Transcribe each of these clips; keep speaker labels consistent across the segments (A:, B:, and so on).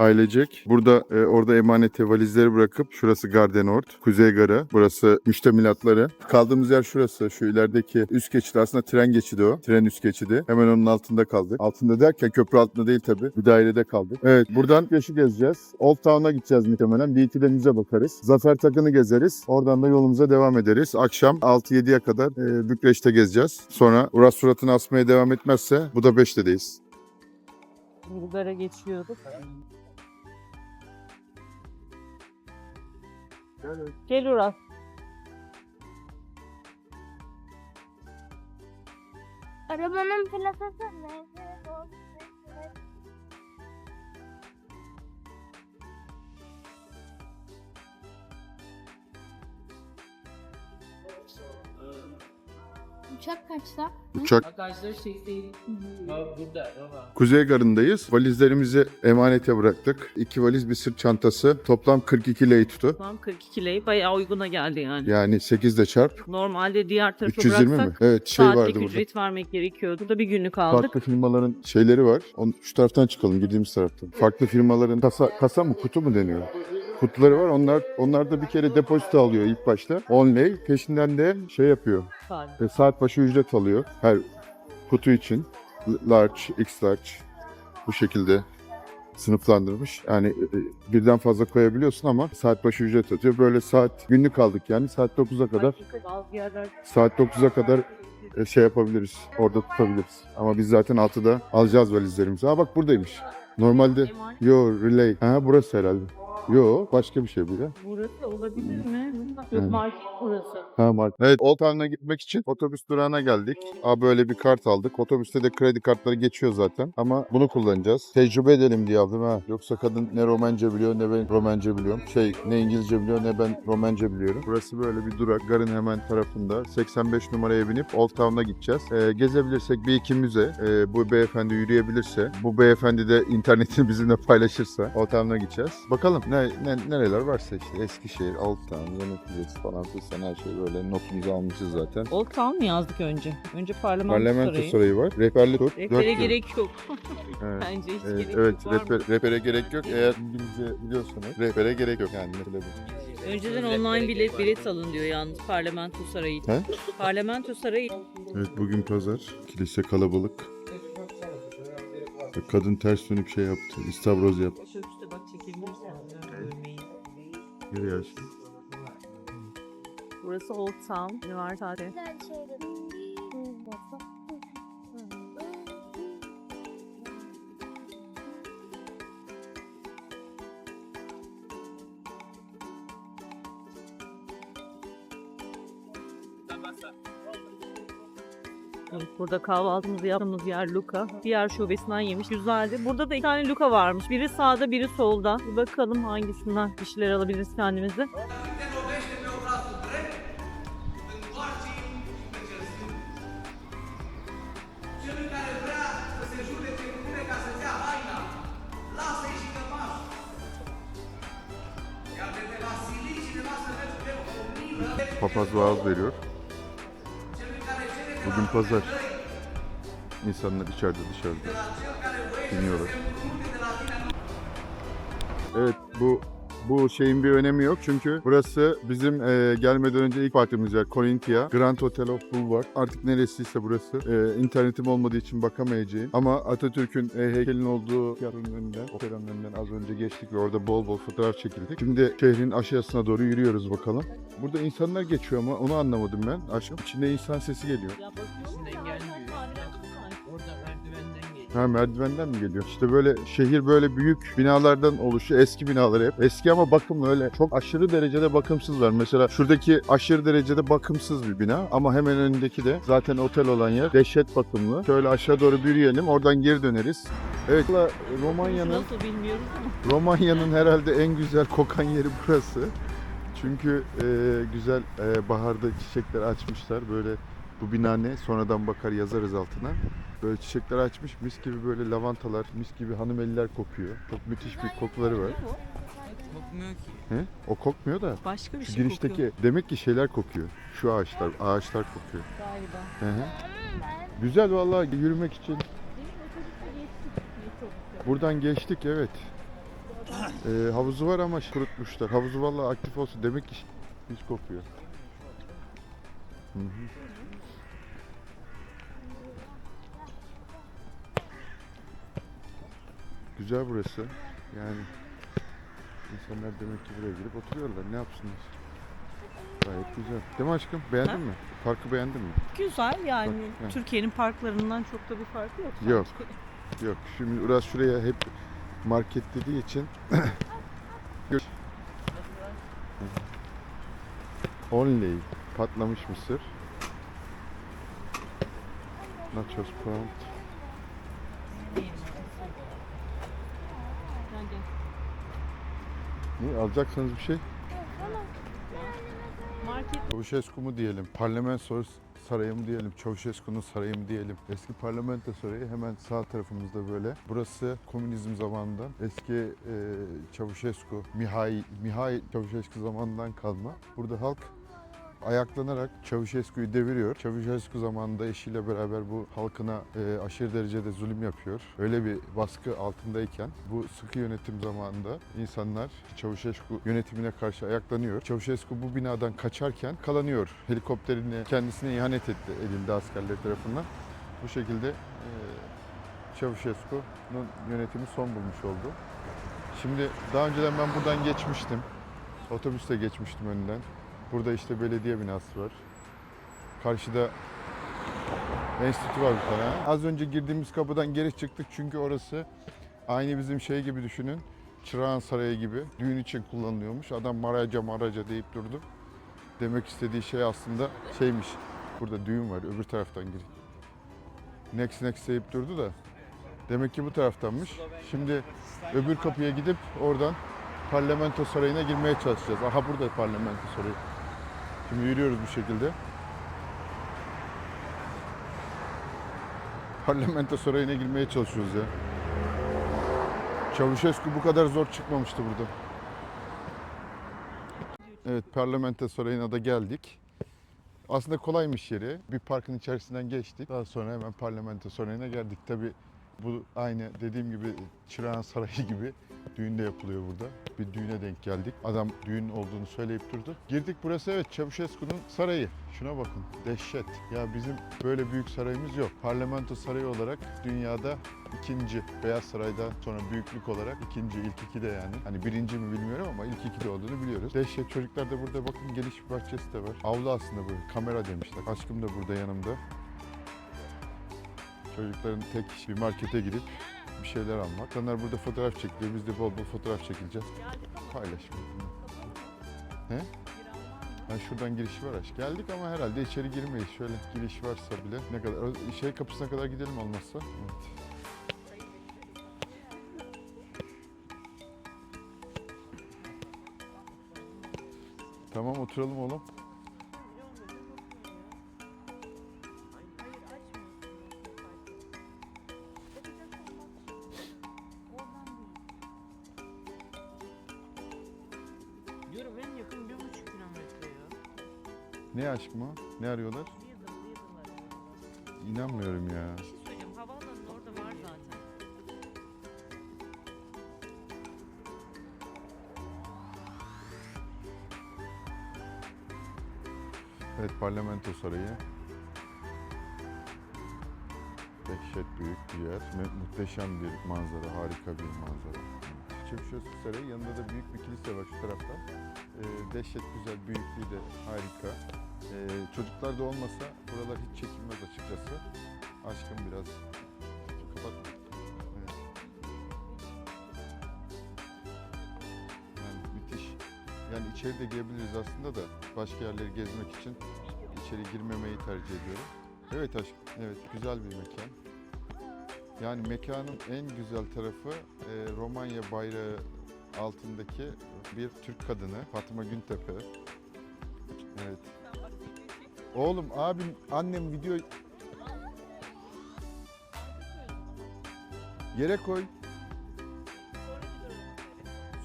A: Ailecek. Burada e, orada emanete valizleri bırakıp şurası Gardenort, Kuzey Garı, burası müştemilatları. Kaldığımız yer şurası. Şu ilerideki üst geçidi aslında tren geçidi o. Tren üst geçidi. Hemen onun altında kaldık. Altında derken köprü altında değil tabii. Bir dairede kaldık. Evet buradan yaşı gezeceğiz. Old Town'a gideceğiz muhtemelen. Bir iki de müze bakarız. Zafer Takı'nı gezeriz. Oradan da yolumuza devam ederiz. Akşam 6-7'ye kadar e, Bükreş'te gezeceğiz. Sonra Uras suratını asmaya devam etmezse bu da 5'tedeyiz.
B: Bulgar'a geçiyorduk. Gel Uras.
C: Arabanın plakası ne? Uçak kaçta?
A: Uçak
D: Bagajları şey değil. Ha, burada baba.
A: Kuzey Garı'ndayız. Valizlerimizi emanete bıraktık. İki valiz bir sırt çantası. Toplam 42 lei tuttu.
B: Tamam 42 lei bayağı uyguna geldi yani.
A: Yani 8 de çarp.
B: Normalde diğer tarafa
A: 320 mi?
B: bıraksak
A: Evet şey
B: saatlik
A: vardı burada.
B: ücret vermek gerekiyordu. Burada bir günlük aldık.
A: Farklı firmaların şeyleri var. Onu, şu taraftan çıkalım girdiğimiz taraftan. Farklı firmaların kasa, kasa mı kutu mu deniyor? Kutuları var. Onlar onlar da bir kere depozito alıyor ilk başta. 10 lei. Peşinden de şey yapıyor. E, saat başı ücret alıyor. Her kutu için. Large, X large. Bu şekilde sınıflandırmış. Yani e, e, birden fazla koyabiliyorsun ama saat başı ücret atıyor. Böyle saat günlük aldık yani. Saat 9'a kadar saat 9'a kadar e, şey yapabiliriz. Orada tutabiliriz. Ama biz zaten 6'da alacağız valizlerimizi. Ha bak buradaymış. Normalde yo relay. Ha burası herhalde. Yo başka bir şey bu ya.
B: burası olabilir mi? Yok market burası.
A: Ha mark. Evet Old Town'a gitmek için otobüs durağına geldik. Aa böyle bir kart aldık. Otobüste de kredi kartları geçiyor zaten. Ama bunu kullanacağız. Tecrübe edelim diye aldım ha. Yoksa kadın ne Romence biliyor ne ben Romence biliyorum. Şey ne İngilizce biliyor ne ben Romence biliyorum. Burası böyle bir durak. Garın hemen tarafında. 85 numaraya binip Old Town'a gideceğiz. Ee, gezebilirsek bir iki müze. Ee, bu beyefendi yürüyebilirse. Bu beyefendi de internetini bizimle paylaşırsa Old Town'a gideceğiz. Bakalım ne, ne, nereler varsa işte. Eskişehir, Yemek Kulesi falan filan her şey böyle notumuzu almışız zaten.
B: Old Town mı yazdık önce? Önce parlamento,
A: Parlamento
B: sarayı.
A: sarayı var. Rehberli tur.
B: Rehbere gerek yok.
A: Evet.
B: Bence hiç
A: Evet,
B: gerek
A: evet
B: yok.
A: Rehber, rehbere gerek yok. Eğer İngilizce biliyorsanız rehbere gerek yok yani. Mesela bu.
B: Önceden online bilet bilet alın diyor yalnız parlamento sarayı. için.
A: He?
B: Parlamento sarayı
A: Evet bugün pazar. Kilise kalabalık. Kadın ters dönüp şey yaptı. İstavroz yaptı. Nereye açtı?
B: Burası Old Town. Üniversite.
C: Güzel.
B: Evet, Burada kahvaltımızı yaptığımız yer Luca. Diğer şubesinden yemiş. Güzeldi. Burada da iki tane Luca varmış. Biri sağda, biri solda. Bir bakalım hangisinden bir şeyler alabiliriz kendimize.
A: Papaz vaaz veriyor. Bugün pazar. İnsanlar içeride dışarıda. Dinliyorlar. Evet bu bu şeyin bir önemi yok çünkü burası bizim e, gelmeden önce ilk baktığımız yer Corinthia Grand Hotel of Boulevard. Artık neresiyse burası. E, internetim olmadığı için bakamayacağım. Ama Atatürk'ün e, heykelin olduğu tiyatronun önünden, operanın önünden az önce geçtik ve orada bol bol fotoğraf çekildik. Şimdi şehrin aşağısına doğru yürüyoruz bakalım. Burada insanlar geçiyor ama onu anlamadım ben. Aşağı içinde insan sesi geliyor.
D: İçinden
A: Ha merdivenden mi geliyor? İşte böyle şehir böyle büyük binalardan oluşuyor. Eski binalar hep. Eski ama bakımlı öyle. Çok aşırı derecede bakımsız var. Mesela şuradaki aşırı derecede bakımsız bir bina ama hemen önündeki de zaten otel olan yer dehşet bakımlı. Şöyle aşağı doğru yürüyelim. Oradan geri döneriz. Evet Romanya'nın. Romanya'nın herhalde en güzel kokan yeri burası. Çünkü e, güzel e, baharda çiçekler açmışlar. Böyle bu bina ne? Sonradan bakar yazarız altına. Böyle çiçekler açmış. Mis gibi böyle lavantalar, mis gibi hanım eller kokuyor. Çok müthiş bir kokuları var.
D: Kokmuyor ki.
A: He? O kokmuyor da.
B: Başka bir
A: Şu
B: şey
A: girişteki
B: kokuyor
A: demek ki şeyler kokuyor. Şu ağaçlar, ağaçlar kokuyor.
B: galiba.
A: Hı hı. Güzel vallahi yürümek için. Buradan geçtik evet. Ee, havuzu var ama kurutmuşlar. Havuzu vallahi aktif olsun. Demek ki hiç kokuyor. Hı hı. Güzel burası. Yani insanlar demek ki buraya gelip oturuyorlar. Ne yapsınlar? Gayet güzel. Değil mi aşkım? Beğendin
B: Ha?
A: mi? Parkı beğendin mi?
B: Güzel yani
A: Bak.
B: Türkiye'nin parklarından çok da bir farkı yok.
A: Yok.
B: sanki.
A: Yok. Şimdi biraz şuraya hep market dediği için Gör- Only patlamış mısır. Nachos pound.
B: Gel, gel.
A: Ne alacaksanız bir şey?
B: Market
A: Çavuşescu mu diyelim, parlamento sarayı mı diyelim, Çavuşescu'nun sarayı mı diyelim. Eski parlamento sarayı hemen sağ tarafımızda böyle. Burası komünizm zamanından eski e, Çavuşescu, Mihail, Mihail Çavuşescu zamanından kalma. Burada halk ayaklanarak Çavuşescu'yu deviriyor. Çavuşescu zamanında eşiyle beraber bu halkına e, aşırı derecede zulüm yapıyor. Öyle bir baskı altındayken bu sıkı yönetim zamanında insanlar Çavuşescu yönetimine karşı ayaklanıyor. Çavuşescu bu binadan kaçarken kalanıyor. Helikopterini kendisine ihanet etti elinde askerler tarafından. Bu şekilde e, Çavuşescu'nun yönetimi son bulmuş oldu. Şimdi daha önceden ben buradan geçmiştim. Otobüste geçmiştim önünden. Burada işte belediye binası var. Karşıda enstitü var bir tane. Az önce girdiğimiz kapıdan geri çıktık çünkü orası aynı bizim şey gibi düşünün. Çırağan Sarayı gibi düğün için kullanılıyormuş. Adam maraca maraca deyip durdu. Demek istediği şey aslında şeymiş. Burada düğün var öbür taraftan gir. Next next deyip durdu da. Demek ki bu taraftanmış. Şimdi öbür kapıya gidip oradan parlamento sarayına girmeye çalışacağız. Aha burada parlamento sarayı. Şimdi yürüyoruz bu şekilde. Parlamento sarayına girmeye çalışıyoruz ya. Çavuşescu bu kadar zor çıkmamıştı burada. Evet, parlamento sarayına da geldik. Aslında kolaymış yeri. Bir parkın içerisinden geçtik. Daha sonra hemen parlamento sarayına geldik. Tabi bu aynı dediğim gibi Çırağan Sarayı gibi düğünde yapılıyor burada. Bir düğüne denk geldik. Adam düğün olduğunu söyleyip durdu. Girdik burası evet Çavuşescu'nun sarayı. Şuna bakın dehşet. Ya bizim böyle büyük sarayımız yok. Parlamento sarayı olarak dünyada ikinci Beyaz Saray'dan sonra büyüklük olarak ikinci, ilk iki de yani. Hani birinci mi bilmiyorum ama ilk iki de olduğunu biliyoruz. Dehşet çocuklar da burada bakın geniş bir bahçesi de var. Avlu aslında bu. Kamera demişler. Aşkım da burada yanımda. Çocukların tek bir markete gidip bir şeyler almak. İnsanlar burada fotoğraf çekiyor. Biz de bol bol fotoğraf çekileceğiz. Paylaşma. He? Ha, şuradan girişi var aşk. Geldik ama herhalde içeri girmeyiz. Şöyle giriş varsa bile ne kadar şey kapısına kadar gidelim olmazsa. Evet. Tamam oturalım oğlum. Aşk mı? Ne arıyorlar? İnanmıyorum ya.
B: Bir şey söyleyeceğim. Havaalanının orada var zaten.
A: Evet parlamento sarayı. Dehşet büyük bir yer. Mu- Muhteşem bir manzara, harika bir manzara. Çevşosu Sarayı yanında da büyük bir kilise var şu tarafta. Ee, dehşet güzel, büyüklüğü de harika. Ee, çocuklar da olmasa buralar hiç çekilmez açıkçası. Aşkım biraz kapat. Yani müthiş. Yani içeri de girebiliriz aslında da başka yerleri gezmek için içeri girmemeyi tercih ediyorum. Evet aşkım, evet güzel bir mekan. Yani mekanın en güzel tarafı e, Romanya bayrağı altındaki bir Türk kadını Fatma Güntepe. Evet. Oğlum abim annem video yere koy.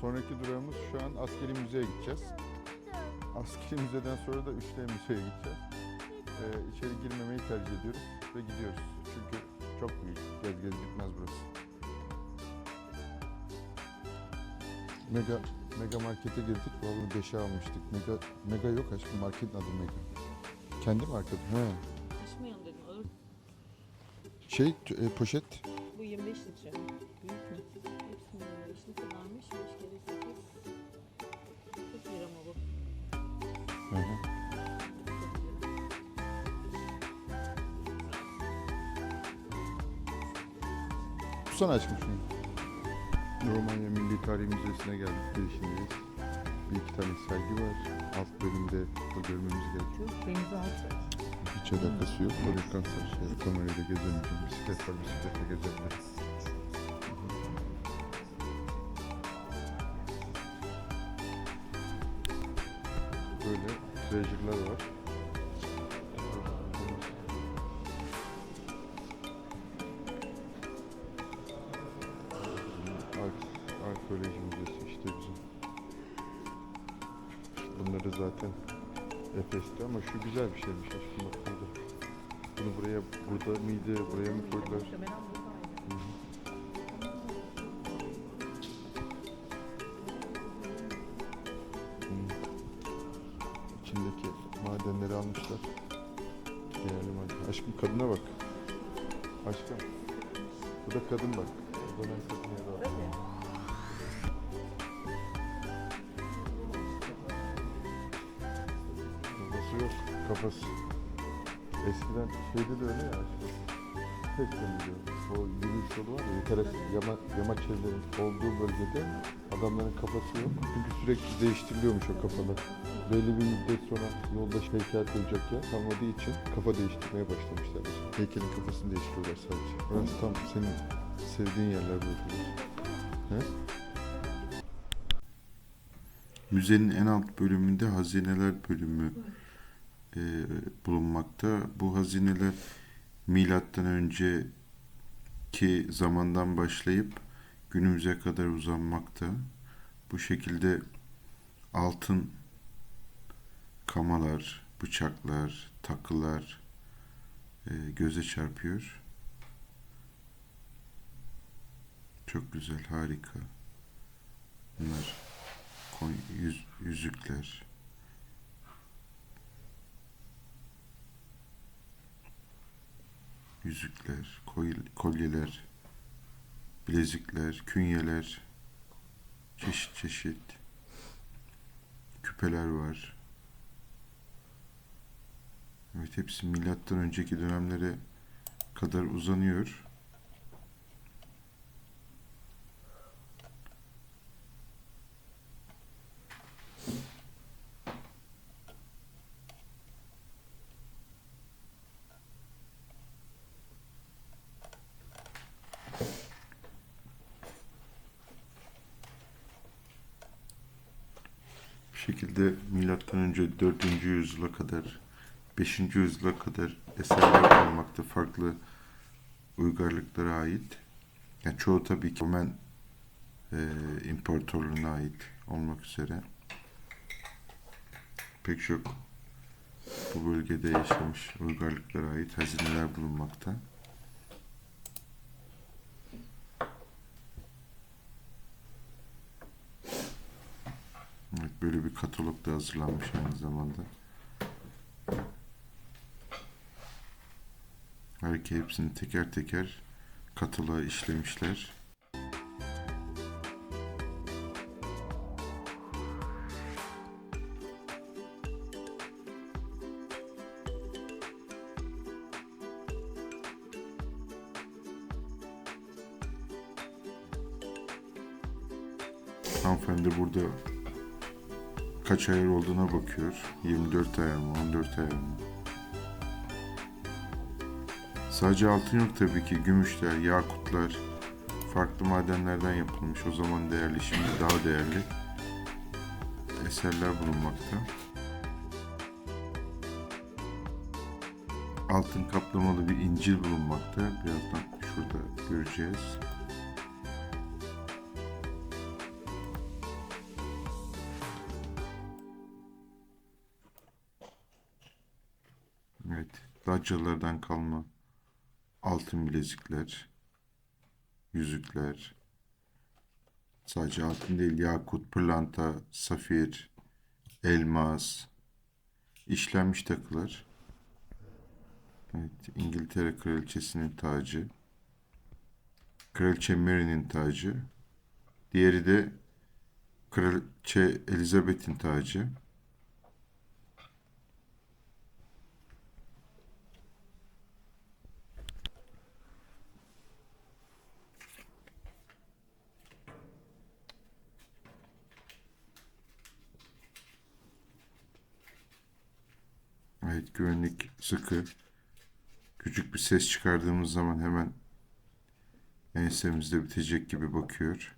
A: Sonraki durağımız şu an askeri müzeye gideceğiz. Askeri müzeden sonra da Üçlü Müze'ye gideceğiz. Ee, içeri girmemeyi tercih ediyoruz ve gidiyoruz. Çünkü çok büyük. Gez gez bitmez burası. Mega Mega markete girdik. Vallahi 5'e almıştık. Mega Mega yok aşkım. Marketin adı Mega. Kendi market. He.
B: Taşımayalım dedim. Ağır.
A: Şey t- e, poşet.
B: Bu 25 litre. Büyük mü? Hepsinin 25 litre varmış. 5 kere 8. 40 lira mı bu?
A: Hı hı.
B: 40 lira.
A: Tutsana aşkım şunu. Romanya Milli Tarih Müzesi'ne geldik. Girişindeyiz. Bir iki tane sergi var. Alt bölümde bu görmemiz gerekiyor.
B: Deniz altı.
A: Hiç alakası yok. Kalsın şey. Kamerayla gezemeyeceğim. Bisiklet var. Bisikletle gezebiliriz. Böyle treasure'lar var. Güzel bir şeymiş aslında burada. Bunu buraya, burada mıydı, buraya mı koydular? Hı hı. İçindeki madenleri almışlar. Değerli maden. Aşkım kadına bak. Aşkım. Bu da kadın bak. Bu da kadın yeri var. Kafası. Eskiden şeyde de öyle ya aşkım. Pek temizliyor. O yürüyüş yolu var ya yukarı yama, yamaç evlerin olduğu bölgede adamların kafası yok. Çünkü sürekli değiştiriliyormuş o kafalar. Belli bir müddet sonra yolda heykel koyacak yer kalmadığı için kafa değiştirmeye başlamışlar. Heykelin kafasını değiştiriyorlar sadece. Orası tam senin sevdiğin yerler böyle. He?
E: Müzenin en alt bölümünde hazineler bölümü e, bulunmakta. Bu hazineler milattan önceki zamandan başlayıp günümüze kadar uzanmakta. Bu şekilde altın kamalar, bıçaklar, takılar e, göze çarpıyor. Çok güzel, harika. Bunlar yüz, yüzükler. Yüzükler, kolyeler, bilezikler, künyeler, çeşit çeşit küpeler var. Evet hepsi milattan önceki dönemlere kadar uzanıyor. Şekilde milattan önce 4. yüzyıla kadar 5. yüzyıla kadar eserler bulunmakta farklı uygarlıklara ait. Yani çoğu tabii ki Roman e, imparatorluğuna ait olmak üzere. Pek çok bu bölgede yaşamış uygarlıklara ait hazineler bulunmakta. Evet, böyle bir katalog hazırlanmış aynı zamanda. Harika hepsini teker teker kataloğa işlemişler. Hanımefendi burada kaç ayar olduğuna bakıyor. 24 ayar mı, 14 ayar mı? Sadece altın yok tabii ki. Gümüşler, yakutlar, farklı madenlerden yapılmış. O zaman değerli, şimdi daha değerli eserler bulunmakta. Altın kaplamalı bir incil bulunmakta. Birazdan şurada göreceğiz. Evet, Dacia'lardan kalma altın bilezikler, yüzükler, Sadece altın değil, yakut, pırlanta, safir, elmas, işlenmiş takılar. Evet, İngiltere Kraliçesi'nin tacı. Kraliçe Mary'nin tacı. Diğeri de Kraliçe Elizabeth'in tacı. Evet güvenlik sıkı. Küçük bir ses çıkardığımız zaman hemen ensemizde bitecek gibi bakıyor.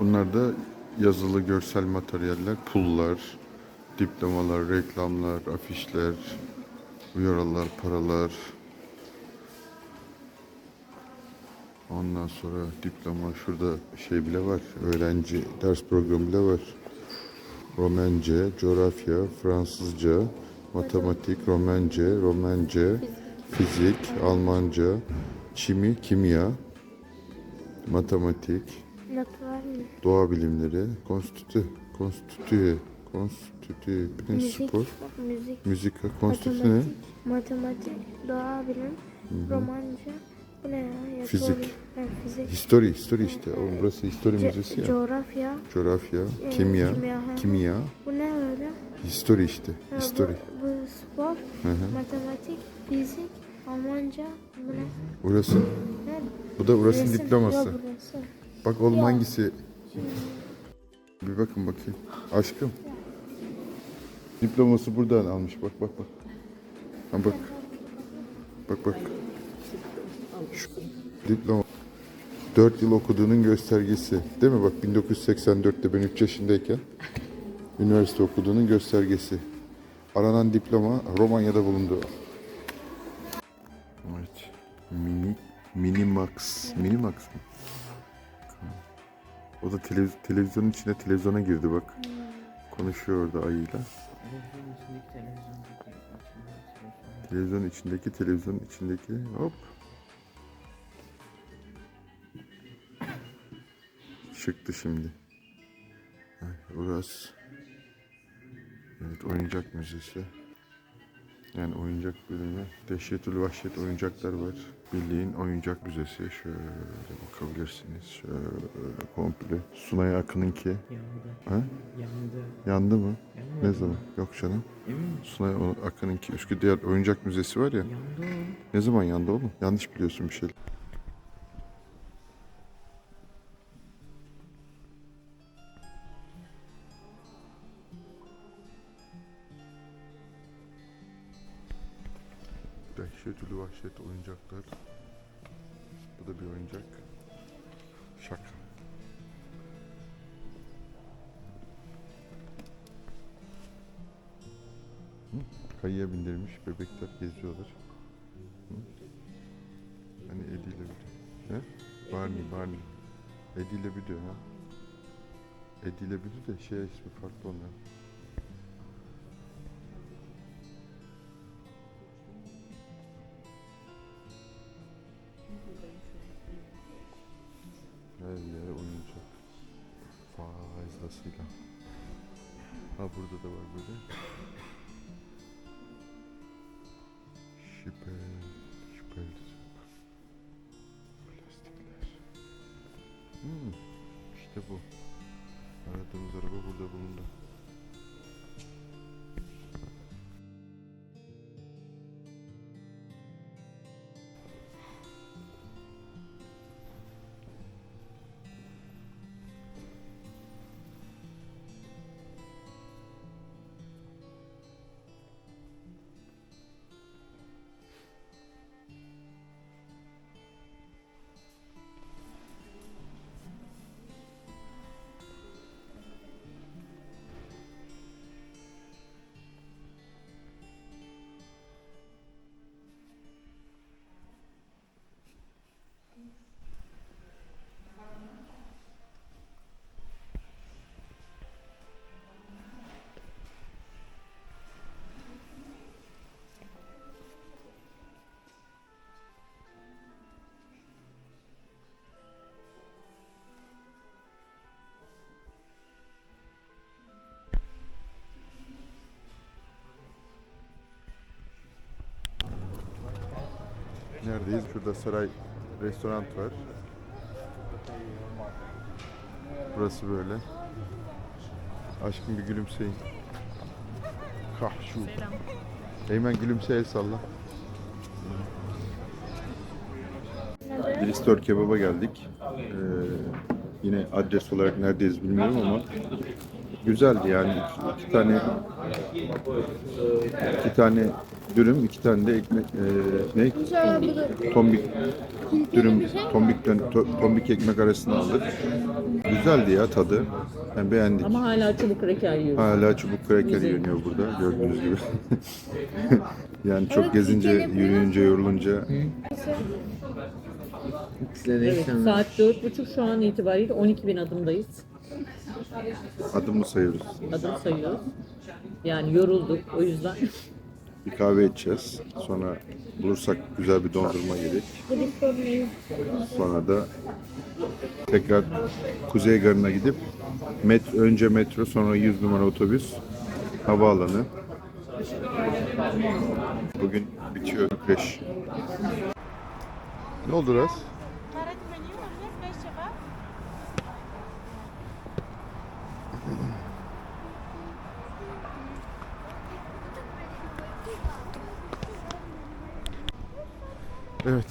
E: Bunlar da yazılı görsel materyaller, pullar, diplomalar, reklamlar, afişler, uyarılar, paralar. Ondan sonra diploma şurada şey bile var. Öğrenci ders programı bile var. Romence, coğrafya, Fransızca, matematik, Romence, Romence, fizik, Almanca, çimi, kimya, matematik?
A: Doğa bilimleri, konstitü, konstitü, konstitü, principal,
C: müzik,
A: müzik, konstitü ne?
C: matematik, doğa bilim, romanca. Bu ne ya? ya
A: Fizik.
C: Ha, fizik.
A: History, history işte. Oğlum burası history
C: Ce-
A: müzesi ya.
C: coğrafya.
A: Coğrafya,
C: e,
A: kimya,
C: kimya,
A: kimya,
C: Bu ne öyle?
A: history işte.
C: Ha,
A: History.
C: Bu, bu spor,
A: Hı hı.
C: matematik, fizik, Almanca. Bu ne?
A: Burası,
C: Ne?
A: bu da burasının diploması.
C: Yok, burası.
A: Bak oğlum
C: Ya.
A: hangisi? Bir bakın bakayım. Aşkım. Diploması buradan almış. Bak bak bak. Ha bak. Bak bak. Şu diploma. 4 yıl okuduğunun göstergesi. Değil mi? Bak 1984'te ben 3 yaşındayken üniversite okuduğunun göstergesi. Aranan diploma Romanya'da bulundu. Evet. Mini Minimax. Minimax mı? O da televiz- televizyonun içine televizyona girdi bak. Konuşuyor orada ayıyla.
D: Televizyonun içindeki televizyonun içindeki
A: Televizyonun
D: televizyon.
A: içindeki hop. Çıktı şimdi. Burası. Evet oyuncak müzesi. Yani oyuncak bölümü. Dehşetül vahşet oyuncaklar var. Bildiğin oyuncak müzesi. Şöyle bakabilirsiniz. Şöyle komple. Sunay Akın'ınki.
D: Yandı.
A: Ha?
D: Yandı.
A: Yandı mı?
D: Yanmadı
A: Ne
D: mı?
A: zaman? Yok canım.
D: Emin misin?
A: Sunay Akın'ınki Üsküdar Oyuncak Müzesi var ya.
D: Yandı.
A: Ne zaman yandı oğlum? Yanlış biliyorsun bir şey. Dehşetül vahşet oyuncaklar. Bu da bir oyuncak. Şaka. Hı? Kayıya bindirmiş bebekler geziyorlar. Hani Eddie ile Büdü. He? Barney, Barney. Büdü ha. Büdü de şey ismi farklı onlar. Neredeyiz? Şurada saray restoran var. Burası böyle. Aşkım bir gülümseyin. Kahşu.
B: Selam.
A: Eymen gülümse el salla. Bristol kebaba geldik. Ee, yine adres olarak neredeyiz bilmiyorum ama güzeldi yani iki, iki tane iki tane dürüm, iki tane de ekmek e, ne? Tombik dürüm, tombikten to- tombik ekmek arasında aldık. Güzeldi ya tadı. Ben beğendik.
B: Ama hala çubuk kreker yiyoruz.
A: Hala çubuk
B: Güzel.
A: yeniyor burada gördüğünüz gibi. yani çok
C: Evet,
A: gezince, yürüyünce, yorulunca
B: Evet, saat dört buçuk şu an itibariyle 12 bin adımdayız.
A: adımı sayıyoruz.
B: Adım sayıyoruz. Yani yorulduk o yüzden.
A: Bir kahve içeceğiz. Sonra bulursak güzel bir dondurma yedik. Sonra da tekrar Kuzey Garı'na gidip met önce metro sonra 100 numara otobüs havaalanı. Bugün bitiyor Bükreş. Ne oldu Raz? Evet.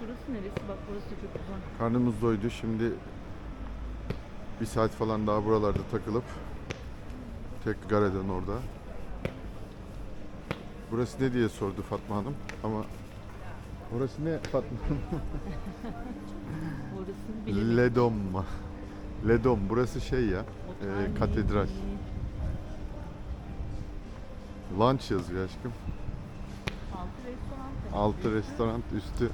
B: Burası neresi? Bak burası çok güzel.
A: Karnımız doydu. Şimdi bir saat falan daha buralarda takılıp tek Gare'den orada. Burası ne diye sordu Fatma Hanım ama Orası ne Fatma Hanım?
B: Burası bilemedim.
A: Ledom mu? Ledom. Burası şey ya. e, katedral. Lunch yazıyor aşkım.
B: Altı restoran.
A: üstü.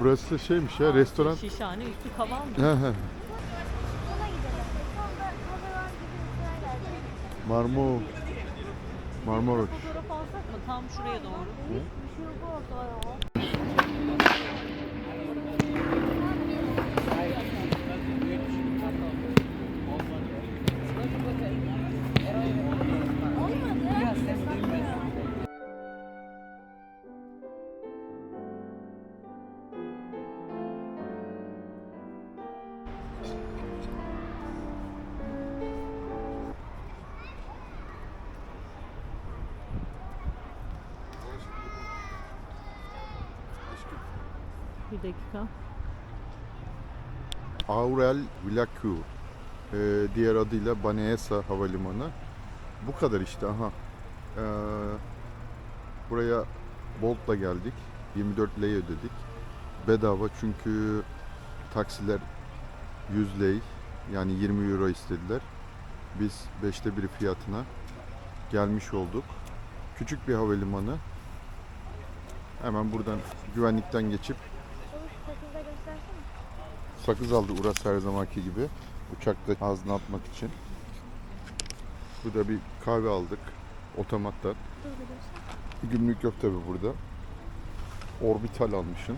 A: Burası şeymiş ya restoran.
B: Şişhane üstü kaval mı?
A: Marmo. Marmaros.
B: Fotoğraf alsak mı? Tam şuraya doğru.
C: Bir
B: dakika.
A: Aurel Vlaku. Ee, diğer adıyla Baneesa Havalimanı. Bu kadar işte aha. Ee, buraya Bolt'la geldik. 24 lei ödedik. Bedava çünkü taksiler 100 lei yani 20 euro istediler. Biz 5'te biri fiyatına gelmiş olduk. Küçük bir havalimanı. Hemen buradan güvenlikten geçip
C: Göstersene.
A: Sakız aldı Uras her zamanki gibi. Uçakta ağzına atmak için. Burada bir kahve aldık. Otomattan.
C: Dur bir göster.
A: Gümrük yok tabi burada. Orbital almışım.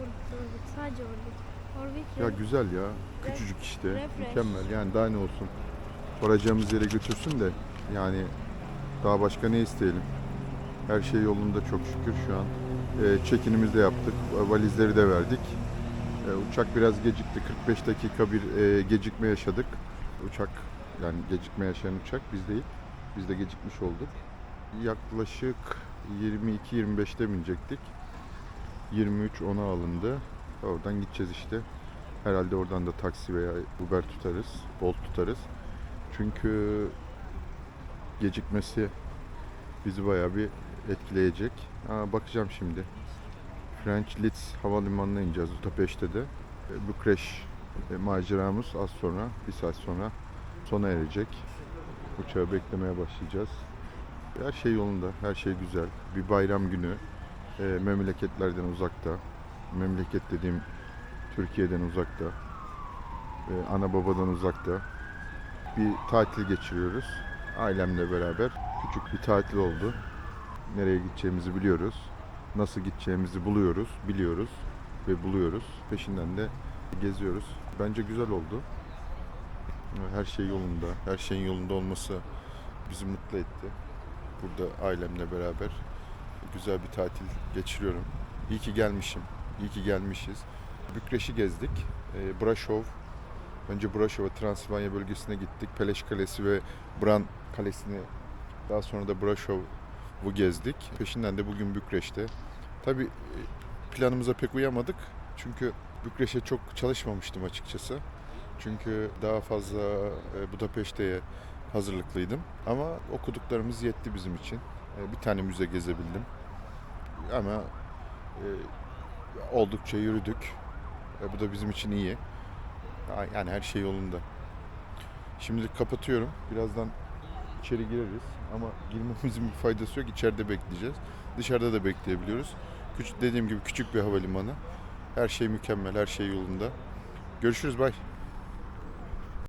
C: Orbit, orbit. Sadece orbit. Orbit
A: Ya
C: yok.
A: güzel ya. Küçücük işte.
C: refresh.
A: Mükemmel. Yani daha ne olsun. Varacağımız yere götürsün de yani daha başka ne isteyelim. Her şey yolunda çok şükür şu an. E, check-in'imizi de yaptık. Valizleri de verdik. E, uçak biraz gecikti. 45 dakika bir e, gecikme yaşadık. Uçak yani gecikme yaşayan uçak biz değil. Biz de gecikmiş olduk. Yaklaşık 22-25'te binecektik. 23 ona alındı. Oradan gideceğiz işte. Herhalde oradan da taksi veya Uber tutarız, Bolt tutarız. Çünkü gecikmesi bizi bayağı bir etkileyecek. Aa, bakacağım şimdi. French Leeds havalimanına ineceğiz Utapeşte de. E, Bükreş e, maceramız az sonra, bir saat sonra sona erecek. Uçağı beklemeye başlayacağız. Her şey yolunda, her şey güzel. Bir bayram günü, e, memleketlerden uzakta. Memleket dediğim Türkiye'den uzakta. E, ana babadan uzakta. Bir tatil geçiriyoruz. Ailemle beraber. Küçük bir tatil oldu. Nereye gideceğimizi biliyoruz. Nasıl gideceğimizi buluyoruz, biliyoruz ve buluyoruz. Peşinden de geziyoruz. Bence güzel oldu. Her şey yolunda, her şeyin yolunda olması bizi mutlu etti. Burada ailemle beraber güzel bir tatil geçiriyorum. İyi ki gelmişim, iyi ki gelmişiz. Bükreş'i gezdik. E, Braşov, önce Braşov'a Transilvanya bölgesine gittik. Peleş Kalesi ve Bran Kalesi'ni daha sonra da Braşov'u gezdik. Peşinden de bugün Bükreş'te. Tabii e, planımıza pek uyamadık. Çünkü Bükreş'e çok çalışmamıştım açıkçası. Çünkü daha fazla e, Budapeşte'ye hazırlıklıydım. Ama okuduklarımız yetti bizim için. E, Bir tane müze gezebildim. Ama oldukça yürüdük. Bu da bizim için iyi. Ya- Yani her şey yolunda. Şimdilik kapatıyorum. Birazdan içeri gireriz. Ama girmemizin bir faydası yok. İçeride bekleyeceğiz. Dışarıda da bekleyebiliyoruz. Küçük, dediğim gibi küçük bir havalimanı. Her şey mükemmel, her şey yolunda. Görüşürüz, bay.